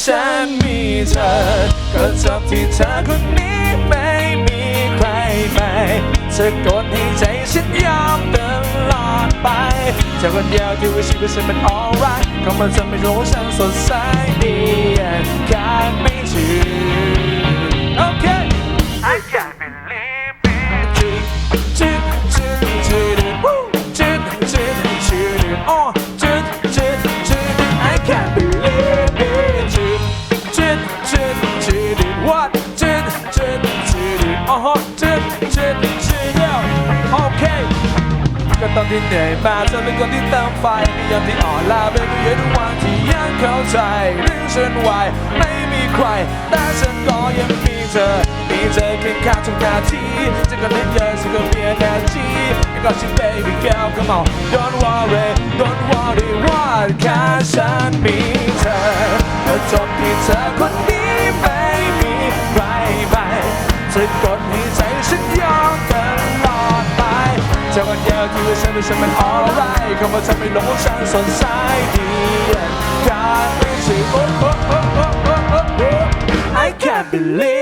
ฉันมีเธอ ก็จบที่เธอคนนี้ไม่มีใครใหม่เธอกดให้ใจฉันยอมตลอดไปเธอคนเดียวที่ว่าชีวิตฉันเป็น alright ก็มันจะไม่รู้ฉันสดใสดีอย่างไม่ถึง ก็ตอนที่เหนื่อยมาเธอเป็นคนที่เติมไฟมียามที่อ่อนล้าเป็นผู้หญิงทุกวันที่ยังเข้าใจเรื่องฉันไหวไม่มีใคร แต่ฉันก็ยังมีเธอ มีเธอเคียงข้างทุกนาทีจะก็เล่นเยอะฉันก็มี energy ก็ชิ baby girl come on don't worry don't worry ว่าแค่ฉันมีเธอและจบที่เธอคนนี้ไม่มีใครใหม่เธอกดให้ใจฉันยอมตลอดไปเธอคน เดียวที่ว่ฉันเป็นฉันเป็น alright เข้ามาทำให้โลงฉันสนใจดีการไม่ใช่โอ้โอ้โอ้โอ้โอ้โอ้ I can't believe